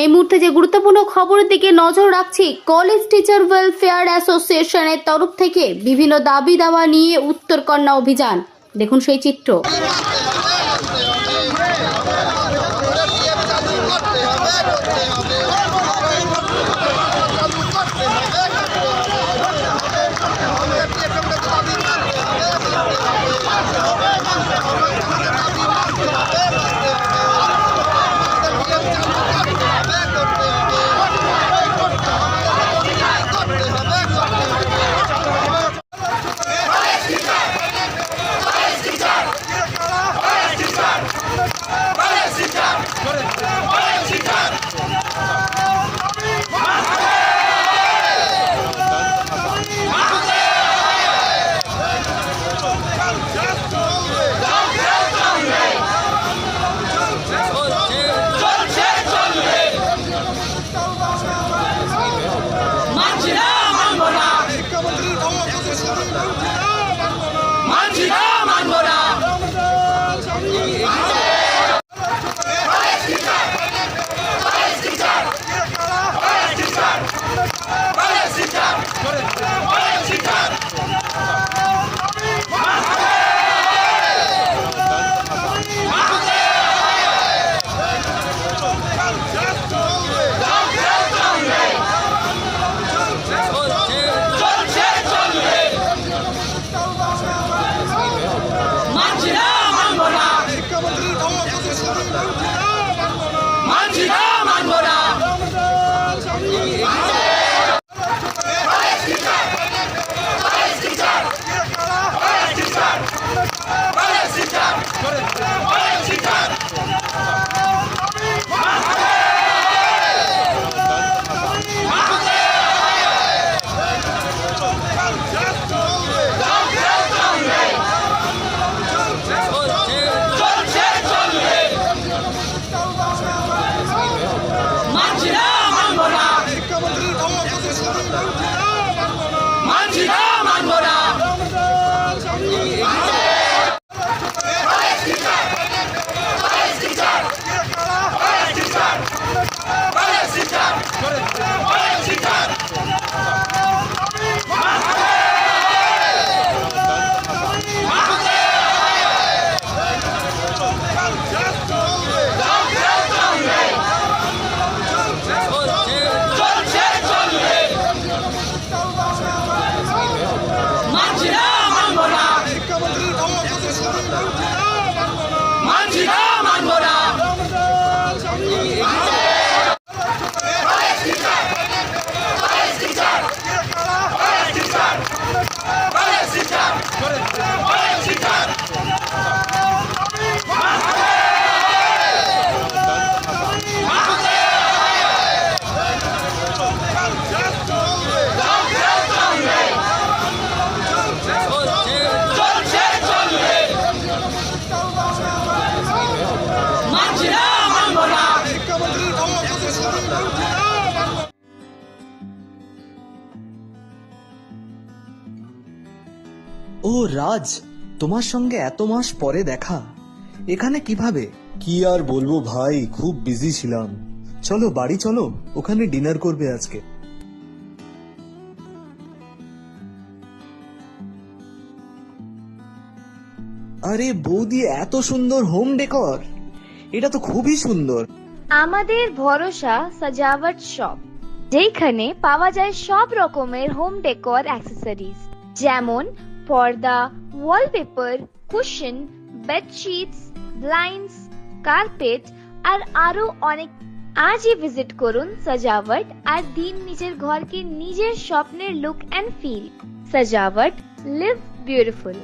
এই মুহূর্তে যে গুরুত্বপূর্ণ খবরের দিকে নজর রাখছি কলেজ টিচার ওয়েলফেয়ার অ্যাসোসিয়েশনের তরফ থেকে বিভিন্ন দাবি দাওয়া নিয়ে উত্তরকন্যা অভিযান। দেখুন সেই চিত্র। মানছি না মানবো না ও রাজ তোমার সঙ্গে এত মাস পরে দেখা। এখানে কীভাবে? কি আর বলব ভাই খুব বিজি ছিলাম। চলো বাড়ি চলো ওখানে ডিনার করবে আজকে। আরে বৌদি এত সুন্দর হোম ডেকর এটা তো খুবই সুন্দর। আমাদের ভরসা সাজাওয়াট শপ যেখানে পাওয়া যায় সব রকমের হোম ডেকর অ্যাক্সেসরিজ যেমন পর্দা wallpaper cushion bedsheets blinds carpet আর আরো অনেক আজই ভিজিট করুন সাজাওয়াট আর দিন নিজের ঘরকে নিজের স্বপ্নের লুক অ্যান্ড ফিল সাজাওয়াট লিভ বিউটিফুল